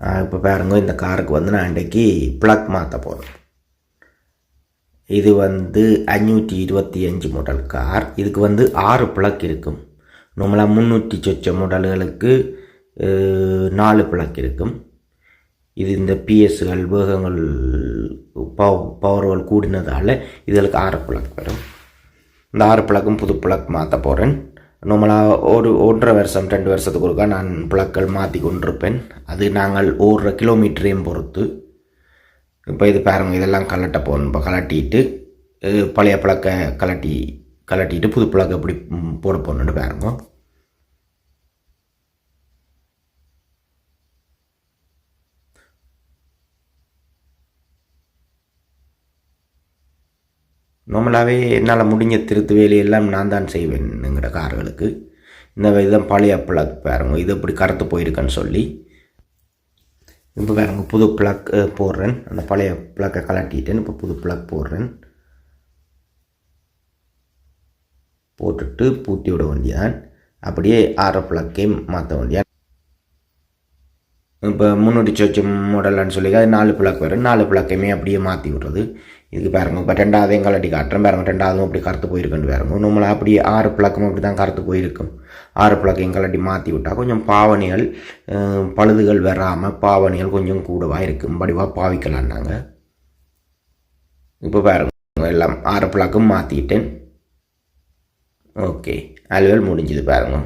இப்போ பாருங்க இந்த காருக்கு வந்து நான் இன்றைக்கு ப்ளக் மாற்ற போகிறேன் இது வந்து அஞ்சூற்றி இருபத்தி அஞ்சு மாடல் கார் இதுக்கு வந்து ஆறு பிளக் இருக்கும் நம்மளாக முந்நூற்றி சொச்ச மாடல்களுக்கு நாலு பிளக் இருக்கும் இது இந்த பிஎஸ்கள் வேகங்கள் பவ் பவர்கள் கூடினதால் இதுகளுக்கு ஆறு பிளக் வரும் இந்த ஆறு பிளக்கும் புது பிளக் மாற்ற போகிறேன் நம்மளாக ஒரு ஒன்றரை வருஷம் ரெண்டு வருஷத்துக்கு ஒருக்கா நான் பிளக்கள் மாற்றி கொண்டிருப்பேன். அது நாங்கள் ஓடுற கிலோமீட்டரையும் பொறுத்து. இப்போ இது பாருங்க இதெல்லாம் கலட்ட போகணும் இப்போ கலட்டிட்டு பழைய பிளக்கை கலட்டி கலட்டிட்டு புது பிளக்கை எப்படி போட போகணுன்னு பாருங்க. நார்மலாகவே என்னால் முடிஞ்ச திருத்து வேலையெல்லாம் நான் தான் செய்வேன் கார்களுக்கு இந்த விதம் பழைய பிளக் பாருங்க இது இப்படி கருத்து போயிருக்கேன்னு சொல்லி இப்போ பாருங்க புது பிளக் போடுறேன். அந்த பழைய பிளக்கை கலட்டிட்டேன் இப்போ புது பிளக் போடுறேன். போட்டுட்டு பூட்டி விட வேண்டியதான் அப்படியே ஆறு பிளக்கையும் மாற்ற வேண்டியதான் இப்போ முன்னூற்றி சொச்சு மாடலான்னு சொல்லி அது நாலு பிளக் வரும் நாலு பிளக்கையுமே அப்படியே மாற்றி விட்றது. இதுக்கு பாருங்க இப்போ ரெண்டாவது கலட்டி காட்டுறேன் பாருங்க ரெண்டாவதும் அப்படி கருத்து போயிருக்குன்னு பாருங்க நம்மளை அப்படியே ஆறு பிளக்கும் அப்படி தான் கருத்து போயிருக்கும். ஆறு பிளக்கு கலட்டி மாற்றி விட்டால் கொஞ்சம் பாவனைகள் பழுதுகள் வராமல் பாவனைகள் கொஞ்சம் கூடவாக இருக்கும். படிவாக பாவிக்கலான்னாங்க இப்போ பாருங்க எல்லாம் ஆறு பிளக்கும் மாற்றிட்டேன் ஓகே அலுவல் முடிஞ்சுது பாருங்க.